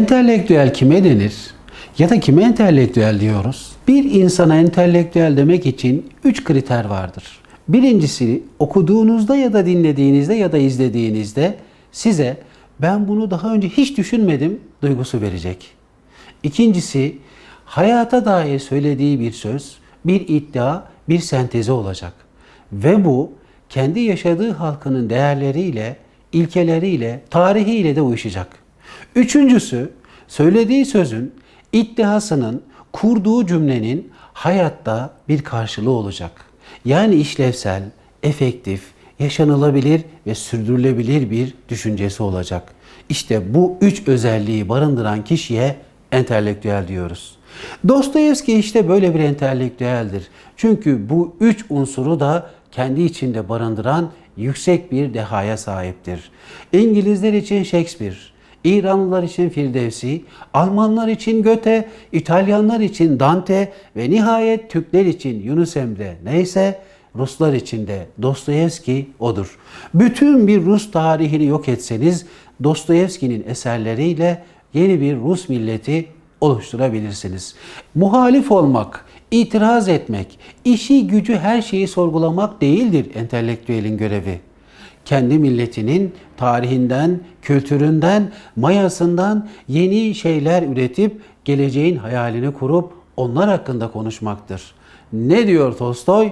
Entelektüel kime denir? Ya da kime entelektüel diyoruz? Bir insana entelektüel demek için üç kriter vardır. Birincisi okuduğunuzda ya da dinlediğinizde ya da izlediğinizde size ben bunu daha önce hiç düşünmedim duygusu verecek. İkincisi hayata dair söylediği bir söz, bir iddia, bir sentezi olacak. Ve bu kendi yaşadığı halkının değerleriyle, ilkeleriyle, tarihiyle de uyuşacak. Üçüncüsü söylediği sözün, iddiasının, kurduğu cümlenin hayatta bir karşılığı olacak. Yani işlevsel, efektif, yaşanılabilir ve sürdürülebilir bir düşüncesi olacak. İşte bu üç özelliği barındıran kişiye entelektüel diyoruz. Dostoyevski işte böyle bir entelektüeldir. Çünkü bu üç unsuru da kendi içinde barındıran yüksek bir dehaya sahiptir. İngilizler için Shakespeare, İranlılar için Firdevsi, Almanlar için Goethe, İtalyanlar için Dante ve nihayet Türkler için Yunus Emre neyse Ruslar için de Dostoyevski odur. Bütün bir Rus tarihini yok etseniz Dostoyevski'nin eserleriyle yeni bir Rus milleti oluşturabilirsiniz. Muhalif olmak, itiraz etmek, işi gücü her şeyi sorgulamak değildir entelektüelin görevi kendi milletinin tarihinden, kültüründen, mayasından yeni şeyler üretip geleceğin hayalini kurup onlar hakkında konuşmaktır. Ne diyor Tolstoy?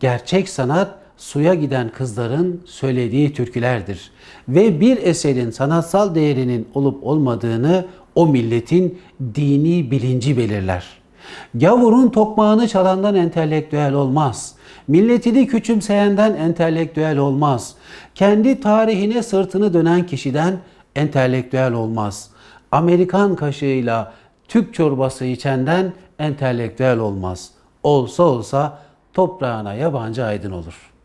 Gerçek sanat suya giden kızların söylediği türkülerdir. Ve bir eserin sanatsal değerinin olup olmadığını o milletin dini bilinci belirler. Gavurun tokmağını çalandan entelektüel olmaz. Milletini küçümseyenden entelektüel olmaz. Kendi tarihine sırtını dönen kişiden entelektüel olmaz. Amerikan kaşığıyla Türk çorbası içenden entelektüel olmaz. Olsa olsa toprağına yabancı aydın olur.''